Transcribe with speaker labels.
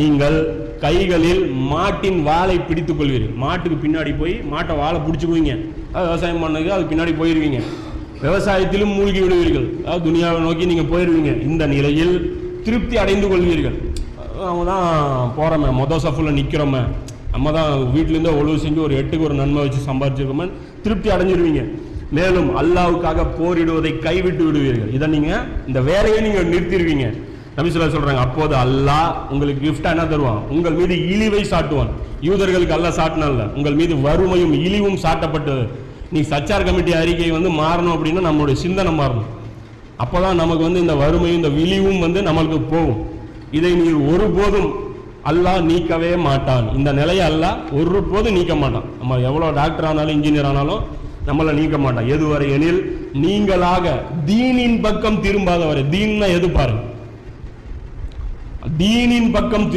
Speaker 1: நீங்கள் கைகளில் மாட்டின் வாழை பிடித்துக் கொள்வீர்கள். மாட்டுக்கு பின்னாடி போய் மாட்டை வாழை பிடிச்சிக்குவீங்க விவசாயம் பண்ணதுக்கு அது பின்னாடி போயிருவீங்க. விவசாயத்திலும் மூழ்கி விடுவீர்கள். அதாவது துனியாவை நோக்கி நீங்கள் போயிடுவீங்க இந்த நிலையில் திருப்தி அடைந்து கொள்வீர்கள். நம்ம தான் போகிறோமே மொதல் சஃபில் நிற்கிறோமே நம்ம தான் வீட்டிலேருந்து ஒழுவு செஞ்சு ஒரு எட்டுக்கு ஒரு நன்மை வச்சு சம்பாதிச்சிருக்கோமே திருப்தி அடைஞ்சிருவீங்க. மேலும் அல்லாவுக்காக போரிடுவதை கைவிட்டு விடுவீர்கள். இதை நீங்கள் இந்த வேலையை நீங்கள் நிறுத்திடுவீங்க நபிசுல்லா சொல்றாங்க அப்போது அல்லாஹ் உங்களுக்கு கிஃப்டா என்ன தருவான்? உங்கள் மீது இழிவை சாட்டுவான். யூதர்களுக்கு அல்ல சாட்டினால உங்கள் மீது வறுமையும் இழிவும் சாட்டப்பட்டது. நீ சச்சார் கமிட்டி அறிக்கை வந்து மாறணும் அப்படின்னா நம்மளுடைய சிந்தனை மாறணும். அப்போதான் நமக்கு வந்து இந்த வறுமையும் இந்த விழிவும் வந்து நம்மளுக்கு போகும். இதை நீ ஒருபோதும் அல்லாஹ் நீக்கவே மாட்டான். இந்த நிலையை அல்லாஹ் ஒருபோதும் நீக்க மாட்டான். நம்ம எவ்வளோ டாக்டர் ஆனாலும் இன்ஜினியர் ஆனாலும் நம்மளை நீக்க மாட்டான். எதுவரை எனில் நீங்களாக தீனின் பக்கம் திரும்பாதவரை. தீன்னா எது பாருங்க? தீனின் பக்கம் திரு